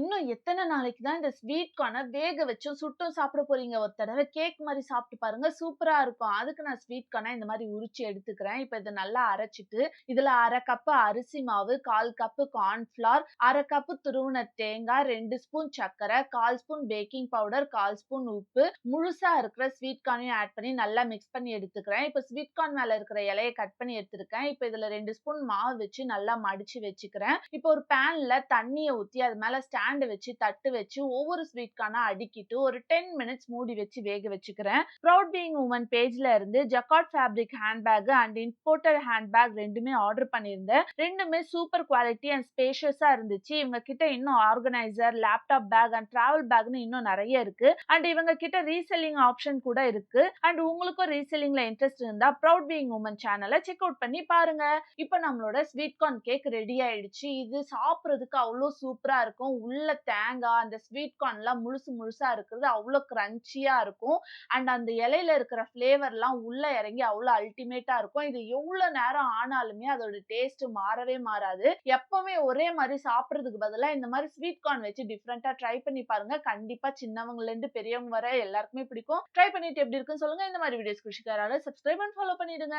இன்னும் எத்தனை நாளைக்கு தான் இந்த ஸ்வீட் கார்னை வேக வச்சும் சுட்டும் சாப்பிட போறீங்க? ஒரு தடவை கேக் மாதிரி சாப்பிட்டு பாருங்க சூப்பரா இருக்கும். அதுக்கு நான் ஸ்வீட் கார்னை இந்த மாதிரி உரிச்சு எடுத்துக்கிறேன். இப்போ இதை நல்லா அரைச்சிட்டு இதுல அரை கப்பு அரிசி மாவு கால் கப்பு கார்ன்ஃபிளார் அரை கப்பு துருவின தேங்காய் ரெண்டு ஸ்பூன் சர்க்கரை கால் ஸ்பூன் பேக்கிங் பவுடர் கால் ஸ்பூன் உப்பு. முழுசா இருக்கிற ஸ்வீட் கார்னையும் ஆட் பண்ணி நல்லா மிக்ஸ் பண்ணி எடுத்துக்கிறேன். இப்போ ஸ்வீட் கார்ன் மேல இருக்கிற இலையை கட் பண்ணி எடுத்துருக்கேன். இப்போ இதுல ரெண்டு ஸ்பூன் மாவு வச்சு நல்லா மடிச்சு வச்சுக்கிறேன். இப்போ ஒரு பேன்ல தண்ணியை ஊத்தி அது மேல ஸ்டாண்ட் வச்சு தட்டு வச்சு ஒவ்வொரு ஸ்வீட்கான அடுக்கிட்டு ஒரு டென் மினிட்ஸ் மூடி வச்சு வேக வச்சுக்கிறேன். ப்ரௌட் பீயிங் உமன் பேஜ்ல இருந்து jacquard fabric handbag and imported handbag ரெண்டுமே ஆர்டர் பண்ணியிருந்தேன். ரெண்டுமே சூப்பர் குவாலிட்டி அண்ட் ஸ்பேஷியஸா இருந்துச்சு. இவங்க கிட்ட இன்னும் organiser laptop bag and travel பேக்னு இன்னும் நிறைய இருக்கு. அண்ட் இவங்க கிட்ட ரீசெல்லிங் ஆப்ஷன் கூட இருக்கு. அண்ட் உங்களுக்கும் ரீசெல்லிங்ல இன்ட்ரெஸ்ட் இருந்தா ப்ரௌட் பீயிங் உமன் சேனலை செக் அவுட் பண்ணி பாருங்க. இப்போ நம்மளோட ஸ்வீட் கார்ன் கேக் ரெடி ஆயிடுச்சு. இது சாப்பிட்றதுக்கு அவ்வளோ சூப்பரா இருக்கும். உள்ள உள்ள தேங்காய் அந்த ஸ்வீட் கார்ன்லாம் முழுசு முழுசா இருக்கிறது அவ்வளோ கிரன்ச்சியா இருக்கும். அண்ட் அந்த இலையில இருக்கிற ஃப்ளேவர்லாம் உள்ள இறங்கி அவ்வளோ அல்டிமேட்டா இருக்கும். இது எவ்வளோ நேரம் ஆனாலுமே அதோட டேஸ்ட் மாறவே மாறாது. எப்பவுமே ஒரே மாதிரி சாப்பிட்றதுக்கு பதிலாக இந்த மாதிரி ஸ்வீட் கார்ன் வச்சு டிஃப்ரெண்டா ட்ரை பண்ணி பாருங்க. கண்டிப்பா சின்னவங்கலேருந்து பெரியவங்க வரை எல்லாருக்குமே பிடிக்கும். ட்ரை பண்ணிட்டு எப்படி இருக்குன்னு சொல்லுங்க. இந்த மாதிரி வீடியோஸ் குஷிக்காரால சப்ஸ்கிரைப் அண்ட் ஃபாலோ பண்ணிடுங்க.